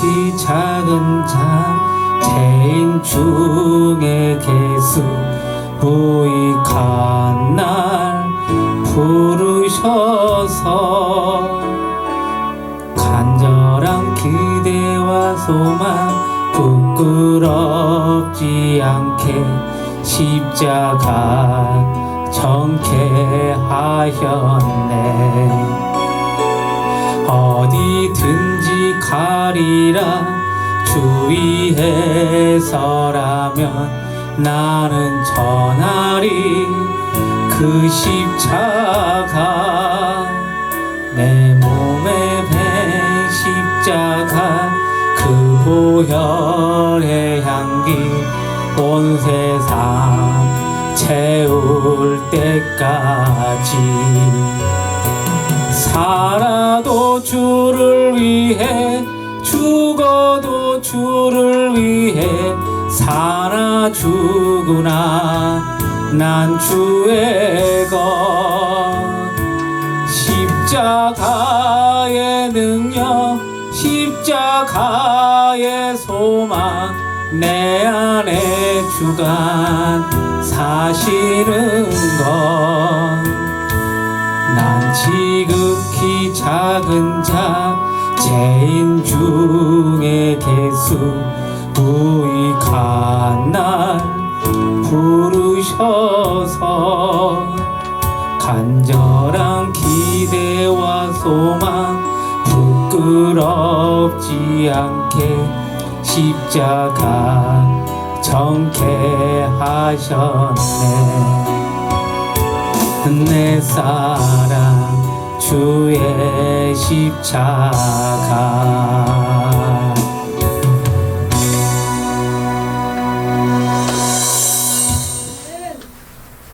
지극히 작은 자 죄인 중에 계수 부익한 날 부르셔서 간절한 기대와 소망 부끄럽지 않게 십자가 정케 하였네. 어디든지 가리라. 주위에서라면 나는 전하리. 그 십자가 내 몸에 밴 십자가 그 보혈의 향기 온 세상 채울 때까지 살아도 주를 위해 죽어도 주를 위해 살아 죽으나. 난 주의 것. 십자가의 능력 십자가의 소망 내 안에 주간 사시는 것 작은 자 죄인 중에 계수 부익한 날 부르셔서 간절한 기대와 소망 부끄럽지 않게 십자가 정케 하셨네. 내 사랑 주의 십자가